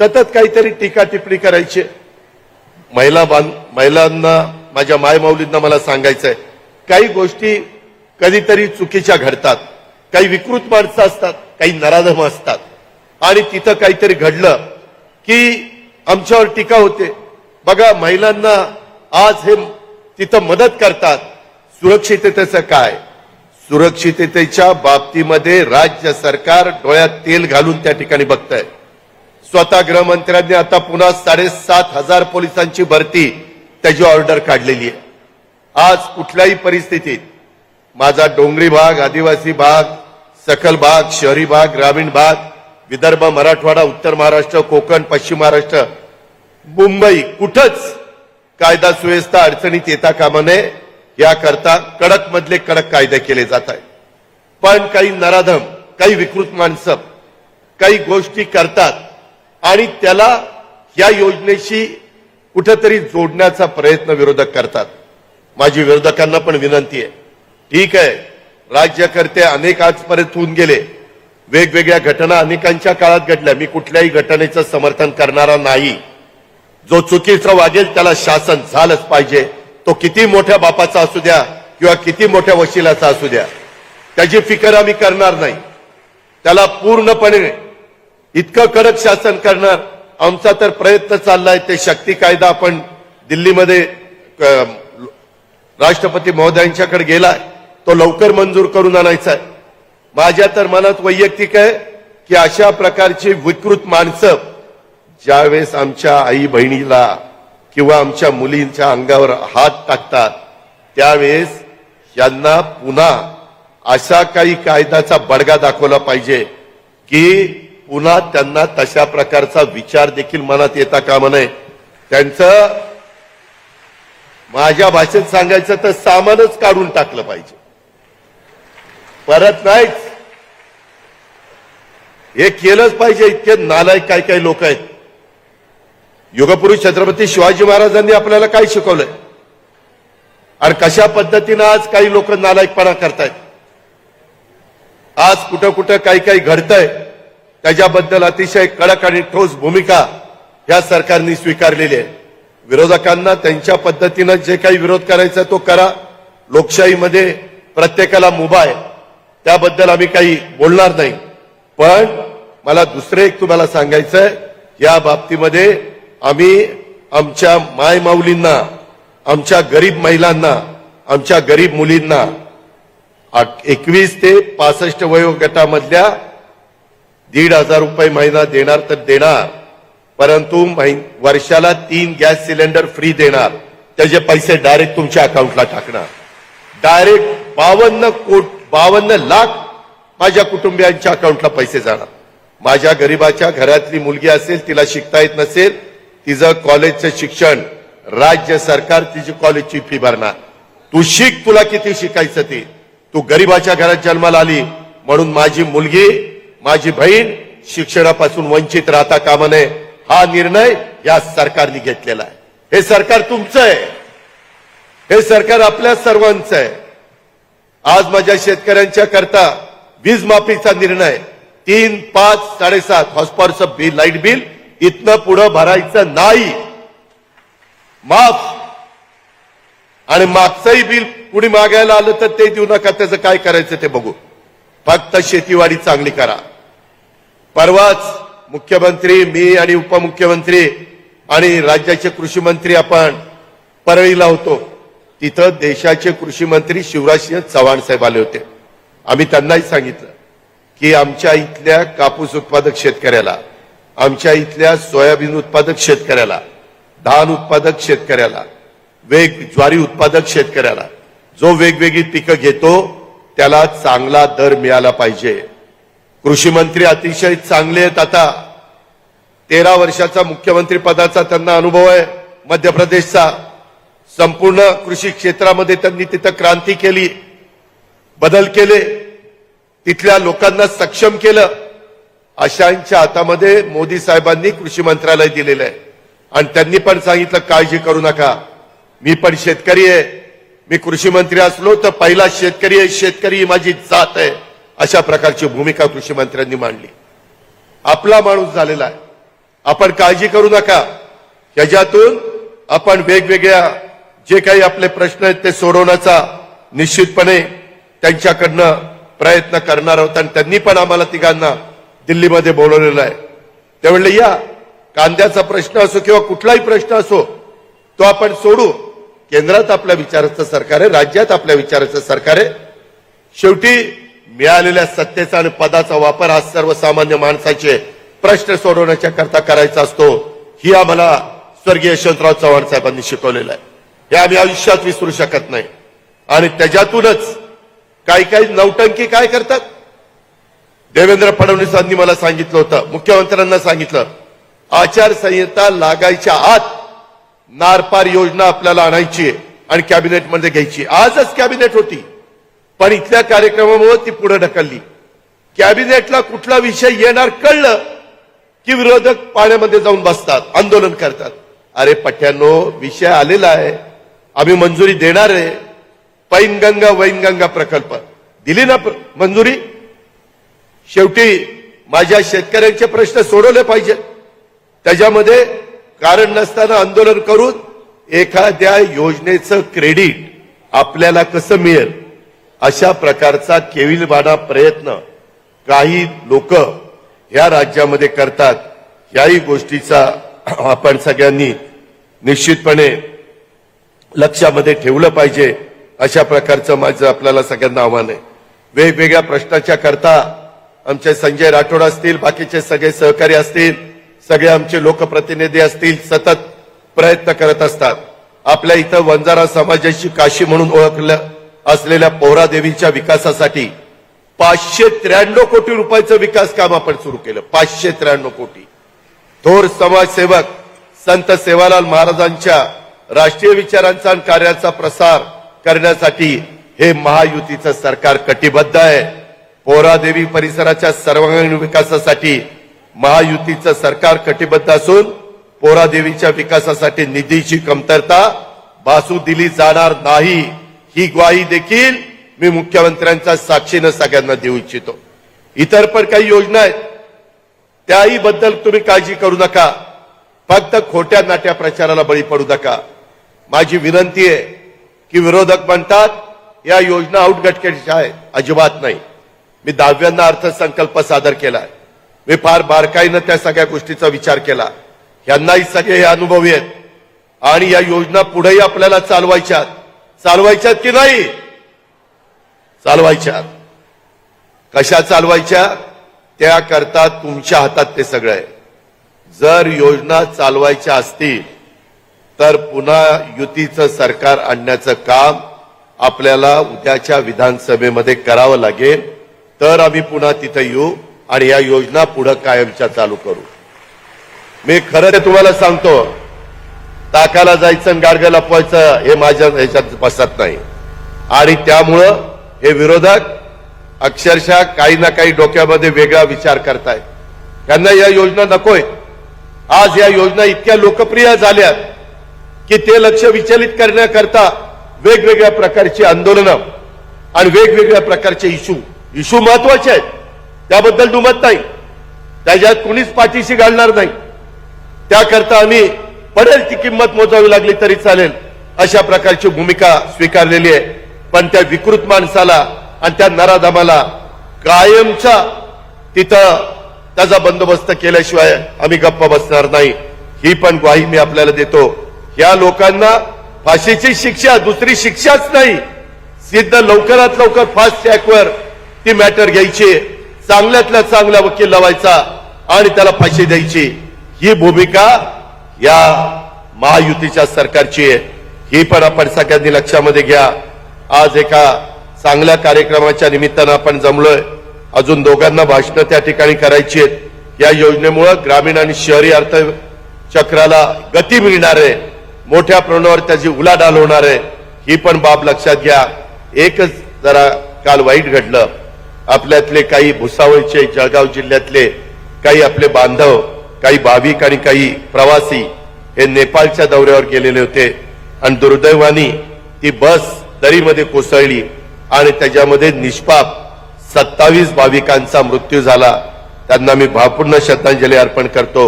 सतत काहीतरी टीका टिप्पणी करायची महिला बांध महिलांना माझ्या मायमाऊलींना मला सांगायचंय काही गोष्टी कधीतरी चुकीच्या घडतात. काही विकृत माणसं असतात काही नराधम असतात. आणि तिथं काहीतरी घडलं की आमच्यावर टीका होते. बघा महिलांना आज हे तिथं मदत करतात. सुरक्षिततेचं काय? सुरक्षिततेच्या बाबतीमध्ये राज्य सरकार डोळ्यात तेल घालून त्या ठिकाणी बघतंय. स्वतः गृहमंत्र्यांनी आता पुन्हा साडेसात हजार पोलिसांची भरती त्याची ऑर्डर काढलेली आहे. आज कुठल्याही परिस्थितीत माझा डोंगरी भाग आदिवासी भाग सखल भाग शहरी भाग ग्रामीण भाग विदर्भ मराठवाडा उत्तर महाराष्ट्र कोकण पश्चिम महाराष्ट्र मुंबई कुठंच कायदा सुव्यवस्था अडचणीत येता कामा नये. याकरता कडक मधले कडक कायदे केले जात आहेत. पण काही नराधम काही विकृत माणसं काही गोष्टी करतात आणि त्याला या योजनेशी कुठंतरी जोडण्याचा प्रयत्न विरोधक करतात. माझी विरोधकांना पण विनंती आहे. ठीक आहे. राज्यकर्ते अनेक आजपर्यंत होऊन गेले. वेगवेगळ्या घटना अनेकांच्या काळात घडल्या. मी कुठल्याही घटनेचं समर्थन करणारा नाही. जो चुकीचा वागेल त्याला शासन झालंच पाहिजे. तो किती मोठ्या बापाचा असू द्या किंवा किती मोठ्या वशिलाचा असू द्या. त्याची फिकर आम्ही करणार नाही. त्याला पूर्णपणे इतकं कडक शासन करणार. आमचा तर प्रयत्न चाललाय ते शक्ती कायदा आपण दिल्लीमध्ये राष्ट्रपती महोदयांच्याकडे गेलाय. तो लवकर मंजूर करून आणायचा आहे माझ्या तर मनात वैयक्तिक आहे की अशा प्रकारची विकृत माणसं ज्यावेळेस आमच्या आई बहिणीला किंवा आमच्या मुलींच्या अंगावर हात टाकतात त्यावेळेस यांना पुन्हा असा काही कायद्याचा बडगा दाखवला पाहिजे की पुन्हा त्यांना तशा प्रकारचा विचार देखील मनात येता कामा नये. त्यांचं माझ्या भाषेत सांगायचं तर सामानच काढून टाकलं पाहिजे. परत नाहीच. हे केलंच पाहिजे इतके नालायक काय काय लोक आहेत. युगपुरुष छत्रपती शिवाजी महाराजांनी आपल्याला काय शिकवलंय? आणि कशा पद्धतीनं आज काही लोक नालायकपणा करतायत? आज कुठं कुठं काही काही घडतंय? त्याच्याबद्दल अतिशय कडक आणि ठोस भूमिका या सरकारने स्वीकारलेली आहे. विरोधकांना त्यांच्या पद्धतीनं जे काही विरोध करायचा तो करा. लोकशाहीमध्ये प्रत्येकाला मुभा आहे. त्याबद्दल आम्ही काही बोलणार नाही. पण मला दुसरं एक तुम्हाला सांगायचंय. या बाबतीमध्ये आम्ही आमच्या मायमाऊलींना आमच्या गरीब महिलांना आमच्या गरीब मुलींना एकवीस ते पासष्ट वयोगटामधल्या दीड हजार रुपये महिना देणार तर देणार. परंतु वर्षाला तीन गॅस सिलेंडर फ्री देणार. त्याचे पैसे डायरेक्ट तुमच्या अकाउंटला टाकणार. डायरेक्ट बावन्न कोट बावन्न लाख माझ्या कुटुंबियांच्या अकाउंटला पैसे जाणार. माझ्या गरीबाच्या घरातली मुलगी असेल तिला शिकता येत नसेल तिचं कॉलेजचं शिक्षण राज्य सरकार तिची कॉलेजची फी भरणार. तू शिक तुला किती शिकायचं ते. तू गरीबाच्या घरात जन्माला आली म्हणून माझी मुलगी माझी बहीण शिक्षणापासून वंचित राहता कामा नये. हा निर्णय या सरकारने घेतलेला आहे. हे सरकार तुमचं आहे. हे सरकार आपल्या सर्वांचं आहे. आज माझ्या शेतकऱ्यांच्या करता वीज माफीचा निर्णय तीन पाच साडेसात हॉस्पॉरचं बिल लाइट बिल इथनं पुढं भरायचं नाही. माफ. आणि मागचंही बिल कुणी मागायला आलं तर ते देऊ नका त्याचं काय करायचं ते बघू. फक्त शेतीवाडी चांगली करा. परवाच मुख्यमंत्री मी आणि उपमुख्यमंत्री आणि राज्याचे कृषी मंत्री आपण परळीला होतो. तिथं देशाचे कृषी मंत्री शिवराजसिंह चव्हाण साहेब आले होते. आम्ही त्यांनाही सांगितलं की आमच्या इथल्या कापूस उत्पादक शेतकऱ्याला आमच्या इथल्या सोयाबीन उत्पादक शेतकऱ्याला धान उत्पादक शेतकऱ्याला वेग ज्वारी उत्पादक शेतकऱ्याला जो वेगवेगळी पिकं घेतो त्याला चांगला दर मिळाला पाहिजे. कृषी मंत्री अतिशय चांगले आहेत आता. तेरा वर्षाचा मुख्यमंत्री पदाचा त्यांना अनुभव आहे मध्य प्रदेशचा संपूर्ण कृषी क्षेत्रामध्ये त्यांनी तिथं क्रांती केली बदल केले तिथल्या लोकांना सक्षम केलं. अशांच्या हातामध्ये मोदी साहेबांनी कृषी मंत्रालय दिलेलं आहे. आणि त्यांनी पण सांगितलं काळजी करू नका. मी पण शेतकरी आहे. मी कृषी मंत्री असलो तर पहिला शेतकरी आहे. शेतकरी ही माझी जात आहे. अशा प्रकारची भूमिका कृषी मंत्र्यांनी मांडली. आपला माणूस झालेला आहे. आपण काळजी करू नका. ह्याच्यातून आपण वेगवेगळ्या जे काही आपले प्रश्न आहेत ते सोडवण्याचा निश्चितपणे त्यांच्याकडनं प्रयत्न करणार आहोत आणि त्यांनी पण आम्हाला तिघांना दिल्लीमध्ये बोलवलेलं आहे. ते या कांद्याचा प्रश्न असो किंवा कुठलाही प्रश्न असो तो आपण सोडू. केंद्रात आपल्या विचाराचं सरकार आहे राज्यात आपल्या विचाराचं सरकार आहे. शेवटी मिळालेल्या सत्तेचा आणि पदाचा वापर हा सर्वसामान्य माणसाचे प्रश्न सोडवण्याच्या करता करायचा असतो ही आम्हाला स्वर्गीय यशवंतराव चव्हाण साहेबांनी शिकवलेलं आहे. हे आम्ही आयुष्यात विसरू शकत नाही. आणि त्याच्यातूनच काही काही नौटंकी काय करतात? देवेंद्र फडणवीसांनी मला सांगितलं होतं मुख्यमंत्र्यांना सांगितलं आचारसंहिता लागायच्या आत नारपार योजना आपल्याला आणायची आणि कॅबिनेटमध्ये घ्यायची. आजच कॅबिनेट होती. पण इथल्या कार्यक्रमामुळे ती पुढे ढकलली. कॅबिनेटला कुठला विषय येणार कळलं की विरोधक पाण्यामध्ये जाऊन बसतात आंदोलन करतात. अरे पठ्यानो विषय आलेला आहे. आम्ही मंजुरी देणार आहे. पैनगंगा वैनगंगा प्रकल्प. दिली ना मंजुरी? शेवटी माझ्या शेतकऱ्यांचे प्रश्न सोडवले पाहिजेत. त्याच्यामध्ये कारण नसताना आंदोलन करून एखाद्या योजनेचं क्रेडिट आपल्याला कसं मिळेल? अशा प्रकारचा केविलवाडा प्रयत्न काही लोक या राज्यामध्ये करतात याही गोष्टीचा आपण सगळ्यांनी निश्चितपणे लक्षामध्ये ठेवलं पाहिजे. अशा प्रकारचं माझं आपल्याला सगळ्यांना आव्हान आहे. वेगवेगळ्या प्रश्नाच्या करता आमचे संजय राठोड असतील बाकीचे सगळे सहकारी असतील सगळे आमचे लोकप्रतिनिधी असतील सतत प्रयत्न करत असतात. आपल्या इथं वंजारा समाजाची काशी म्हणून ओळखलं असलेल्या पोहरादेवीच्या विकासासाठी पाचशे त्र्याण्णव कोटी रुपयाचं विकास काम आपण सुरू केलं. पाचशे त्र्याण्णव कोटी. थोर समाजसेवक संत सेवालाल महाराजांच्या राष्ट्रीय विचारांचा आणि कार्याचा प्रसार करण्यासाठी हे महायुतीचं सरकार कटिबद्ध आहे. पोरादेवी परिसराच्या सर्वांगीण विकासासाठी महायुतीचं सरकार कटिबद्ध असून पोरादेवीच्या विकासासाठी निधीची कमतरता भासू दिली जाणार नाही. ही ग्वाही देखील मी मुख्यमंत्र्यांच्या साक्षीनं सगळ्यांना देऊ इच्छितो. इतर पण काही योजना आहेत. त्याही बद्दल तुम्ही काळजी करू नका. फक्त खोट्या नाट्या प्रचाराला बळी पडू नका. माझी विनंती आहे की विरोधक म्हणतात या योजना आउटगटकेच्या आहेत अजिबात नाही. मी दहाव्यांना अर्थसंकल्प सादर केलाय मी फार बारकाईनं त्या सगळ्या गोष्टीचा विचार केला. यांनाही सगळे हे अनुभवी आहेत. आणि या योजना पुढेही आपल्याला चालवायच्यात चालवायच्यात की नाही? चालवायच्यात. कशा चालवायच्या? त्याकरता तुमच्या हातात ते सगळं आहे. जर योजना चालवायच्या असतील तर पुन्हा युतीचं सरकार आणण्याचं काम आपल्याला उद्याच्या विधानसभेमध्ये करावं लागेल. तर आम्ही पुन्हा तिथं येऊ आणि या योजना पुढे कायमच्या चालू करू. मी खरं तुम्हाला सांगतो ताकाला जायचं आणि गाडग्याला पोहायचं हे माझ्या ह्याच्यात पसत नाही. आणि त्यामुळं हे विरोधक अक्षरशः काही ना काही डोक्यामध्ये वेगळा विचार करतायत त्यांना या योजना नकोय. आज या योजना इतक्या लोकप्रिय झाल्यात की ते लक्ष विचलित करण्याकरता वेगवेगळ्या प्रकारची आंदोलनं आणि वेगवेगळ्या प्रकारचे इशू. इशू महत्त्वाचे आहेत. त्याबद्दल दुमत नाही. त्याच्यात कुणीच पाठीशी घालणार नाही. त्याकरता आम्ही पडेल ती किंमत मोजावी लागली तरी चालेल अशा प्रकारची भूमिका स्वीकारलेली आहे. पण त्या विकृत माणसाला आणि त्या नराधमाला कायमचा तिथं त्याचा बंदोबस्त केल्याशिवाय आम्ही गप्पा बसणार नाही. ही पण ग्वाही मी आपल्याला देतो. या लोकांना फाशीची शिक्षा दुसरी शिक्षाच नाही. सिद्ध लवकरात लवकर फास्ट ट्रॅकवर ती मॅटर घ्यायची. चांगल्यातल्या चांगला वकील लावायचा आणि त्याला फाशी द्यायची. ही भूमिका या महायुतीच्या सरकारची आहे. ही पण आपण सगळ्यांनी लक्षामध्ये घ्या. आज एका चांगल्या कार्यक्रमाच्या निमित्तानं आपण जमलोय. अजून दोघांना भाषणं त्या ठिकाणी करायची आहेत. या योजनेमुळं ग्रामीण आणि शहरी अर्थचक्राला गती मिळणार आहे. मोठ्या प्रमाणावर त्याची उलाढाल होणार आहे. ही पण बाब लक्षात घ्या. एकच जरा काल वाईट घडलं. आपल्यातले काही भुसावळचे जळगाव जिल्ह्यातले काही आपले बांधव काही भाविक आणि काही प्रवासी हे नेपाळच्या दौऱ्यावर गेलेले होते. आणि दुर्दैवानी ती बस दरीमध्ये कोसळली आणि त्याच्यामध्ये निष्पाप सत्तावीस भाविकांचा मृत्यू झाला. त्यांना मी भावपूर्ण श्रद्धांजली अर्पण करतो.